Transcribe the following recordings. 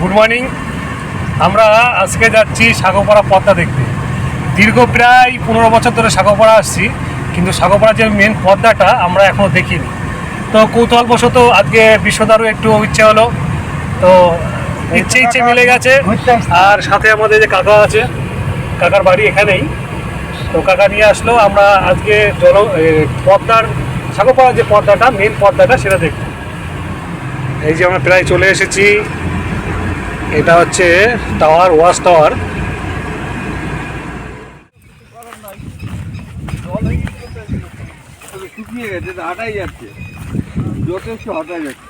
Good morning. আমরা আজকে যাচ্ছি সাগরপাড়া পদ্মা দেখতে। দীর্ঘ প্রায় পনেরো বছর ধরে সাগরপাড়া আসছি, কিন্তু সাগরপাড়া যে মেন পদ্মাটা আমরা এখনও দেখিনি। তো কৌতূহলবশত আজকে বিশ্বদারও একটু ইচ্ছে হলো। তো ইচ্ছে ইচ্ছে মিলে গেছে। আর সাথে আমাদের যে কাকা আছে, কাকার বাড়ি এখানেই। তো কাকা নিয়ে আসলো, আমরা আজকে জল পদ্মার সাগরপাড়ার যে পদ্মাটা মেন পদ্মাটা সেটা দেখব। এই যে আমরা প্রায় চলে এসেছি। এটা হচ্ছে টাওয়ার ওয়াশ টাওয়ার। শুকিয়ে গেছে হাঁটাই যাচ্ছে যথেষ্ট হাঁটাই যাচ্ছে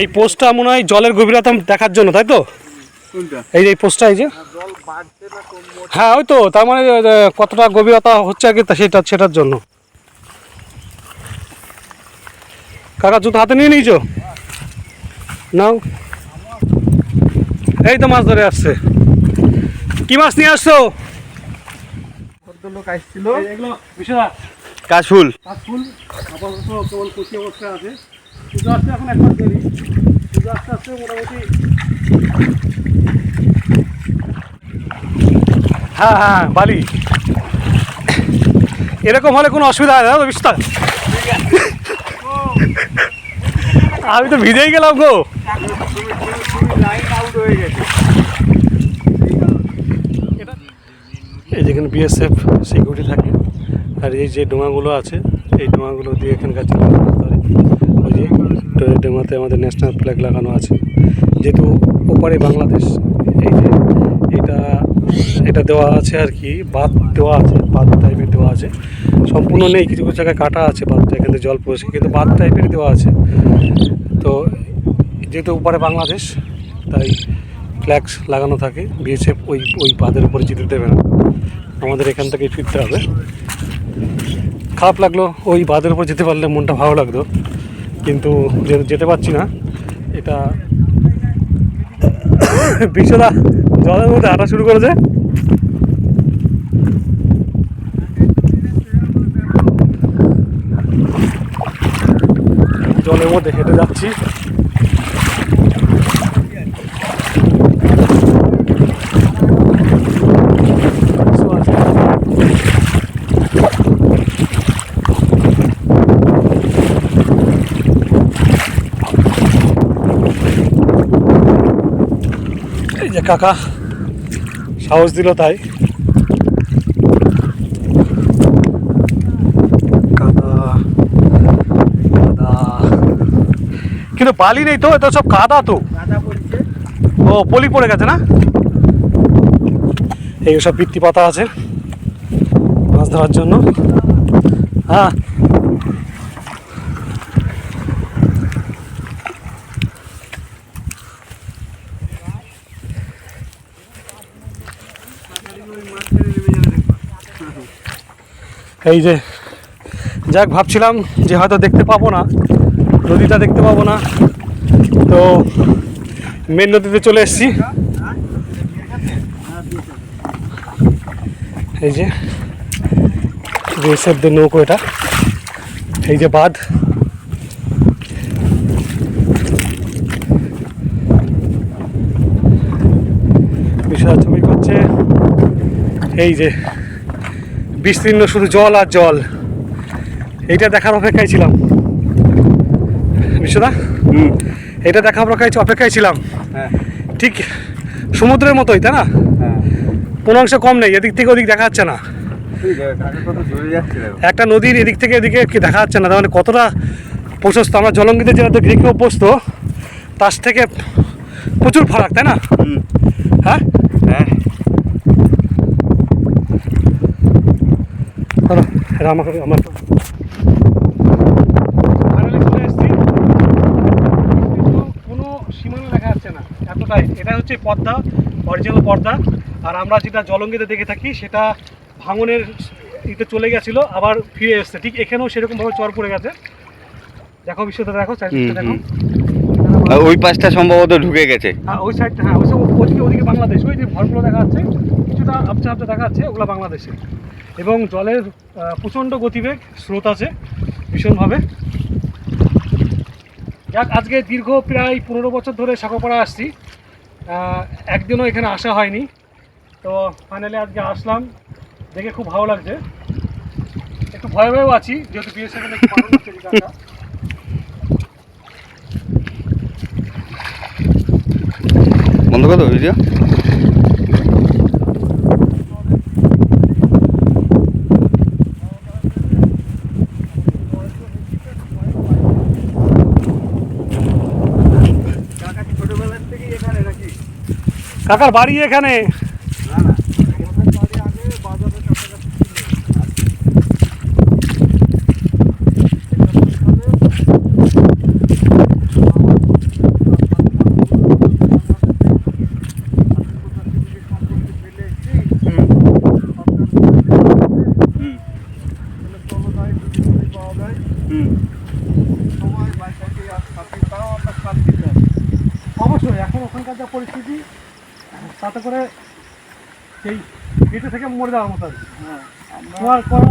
এই পোস্টটা মনে হয় জলের গভীরতা দেখার জন্য তাই তো? এই যে এই পোস্টটা এই যে। হ্যাঁ ওই তো তার মানে কতটা গভীরতা হচ্ছে আর কি তা সেটা সেটার জন্য। কাকা জুতো হাতে নিয়ে নিয়েছো? নাও। এই তো মাছ ধরে আসছে। কি মাছ নিয়ে আসছো? কাশফুল। কাশফুল আপাতত কেবল কচি অবস্থায় আছে। আসতে এখন দেরি আসতে আসতে মোটামুটি হ্যাঁ হ্যাঁ বালি। এরকম হলে কোনো অসুবিধা হয় না তো বিস্তার আমি তো ভিজেই গেলাম গো। হয়ে গেছে। এই যেখানে বিএসএফ সিকিউরিটি থাকে, আর এই যে ডোঙাগুলো আছে, এই ডোঙাগুলো দিয়ে এখানকার ওই যে ডোঙাতে আমাদের ন্যাশনাল ফ্ল্যাগ লাগানো আছে। যেহেতু ওপারে বাংলাদেশ, এই যে এটা এটা দেওয়া আছে আর কি বাদ দেওয়া আছে, বাঁধ টাইপের দেওয়া আছে। সম্পূর্ণ নেই, কিছু কিছু জায়গায় কাটা আছে বাঁধটা, এখান জল পড়ছে, কিন্তু বাঁধ টাইপের দেওয়া আছে। তো যেহেতু ওপারে বাংলাদেশ তাই ফ্ল্যাক্স লাগানো থাকে। বিএসএফ ওই ওই বাঁধের উপরে যেতে দেবে না। আমাদের এখান থেকেই ফিরতে হবে। খারাপ লাগল ওই বাঁধের উপর যেতে পারলে মনটা ভালো লাগতো। কিন্তু যেতে পারছি না। এটা বিশ্বদা জলের মধ্যে হাঁটা শুরু করেছে। জলের মধ্যে হেঁটে যাচ্ছি So আছে। এই যে কাকা। সাহস দিল তাই। কিন্তু বালি নেই তো এটা সব কাদা তো। ও পলি পড়ে গেছে না? এই সব বৃত্তি পাতা আছে মাছ ধরার জন্য। হ্যাঁ এই যে, যাক, ভাবছিলাম যে হয়তো দেখতে পাবো না, নদীটা দেখতে পাবো না। তো মেন নদীতে চলে এসেছি। এই যে বিএসএফদের নৌকো এটা। এই যে বাঁধ। বিশাল এই যে বিস্তীর্ণ শুধু জল আর জল। এইটা দেখার অপেক্ষায় ছিলাম। বিশ্বদা এটা দেখার অপেক্ষায় অপেক্ষায় ছিলাম। হ্যাঁ। ঠিক সমুদ্রের মতোই তাই না? হ্যাঁ। কোনো অংশ কম নেই এদিক থেকে ওদিক দেখা যাচ্ছে না। একটা নদীর এদিক থেকে এদিকে কি দেখা যাচ্ছে না তার মানে কতটা প্রশস্ত। আমরা জলঙ্গিতে যেটা দেখে অভ্যস্ত তার থেকে প্রচুর ফারাক তাই না? হ্যাঁ? হ্যাঁ। এটা আমার চলে এসেছি। কিন্তু কোনো সীমানা দেখা যাচ্ছে না এতটাই। এটা হচ্ছে পদ্মা অরিজিনাল পদ্মা। আর আমরা যেটা জলঙ্গিতে দেখে থাকি সেটা ভাঙনের ইতে চলে গেছিল আবার ফিরে এসছে। ঠিক এখানেও সেরকমভাবে চর পড়ে গেছে। দেখো বিশ্বটা দেখো চারিদিকটা দেখো। ওই পাশটা সম্ভবত ঢুকে গেছে। হ্যাঁ ওই সাইডটা হ্যাঁ ওই সব ওদিকে ওদিকে বাংলাদেশ। ওই যে ঘরগুলো দেখা যাচ্ছে, কিছুটা আপচা আপচা দেখা যাচ্ছে, ওগুলো বাংলাদেশে। এবং জলের প্রচণ্ড গতিবেগ, স্রোত আছে, ভীষণভাবে। যাক, আজকে দীর্ঘ প্রায় পনেরো বছর ধরে সাঁকোপাড়া আসছি। একদিনও এখানে আসা হয়নি। তো ফাইনালি আজকে আসলাম। দেখে খুব ভালো লাগছে। একটু ভয় ভয়েও আছি, যেহেতু বিয়ের সাথে একটু বারণ হচ্ছে এদিকটা। বন্ধ করো ভিডিও এখানে নাকি কাকার বাড়ি এখানে না না আমাদের বাড়ি আগে বাজারে কাছাকাছি ছিল। হুম পাওয়া যায় হুম সময় বাইকটাকে আর সাথে তাও আমরা সাথ দিতে অবশ্যই এখন ওখানকার যা পরিস্থিতি তাতে করে সেই গেটে থেকে মরে যাওয়ার মতো আর কি। হ্যাঁ তোমার কোনো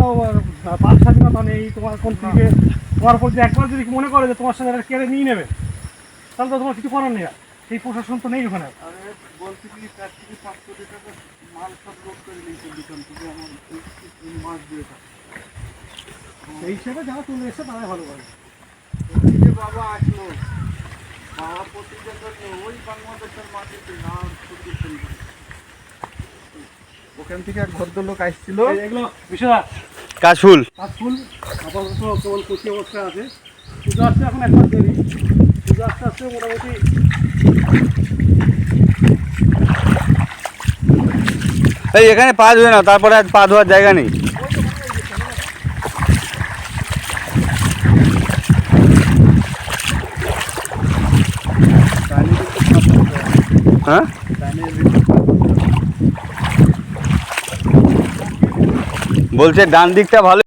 বাক স্বাধীনতা নেই তোমার কোন দিকে তোমার উপর যে একবার যদি মনে করে যে তোমার সাথে একটা কেড়ে নিয়ে নেবে তাহলে তো তোমার কিছু করার নেই আর। সেই প্রশাসন তো নেই ওখানে। আরে বলছি কি চার থেকে পাঁচ টাকা মাল সব লোড করে নিয়েছে দোকান থেকে আমার এই- এই দিয়ে থাকে। সেই হিসেবে যারা চলে এসে তারাই ভালো করে। বাবা আসলো বাবা প্রতিজ্ঞা ওই বাংলাদেশের মাটিতে আর ওখান থেকে এক ভদ্রলোক আসছিল। এগুলো বিষয় কাশফুল কাজ ফুল। আপাতত কেবল কচি অবস্থায় আছে। পুজো আসতে এখন একবার দেরি। পুজো আসতে আসতে মোটামুটি এই এখানে পা ধুয়ে না তারপরে আজ পা ধোয়ার জায়গা নেই। হ্যাঁ? বলছে ডান দিকটা ভালো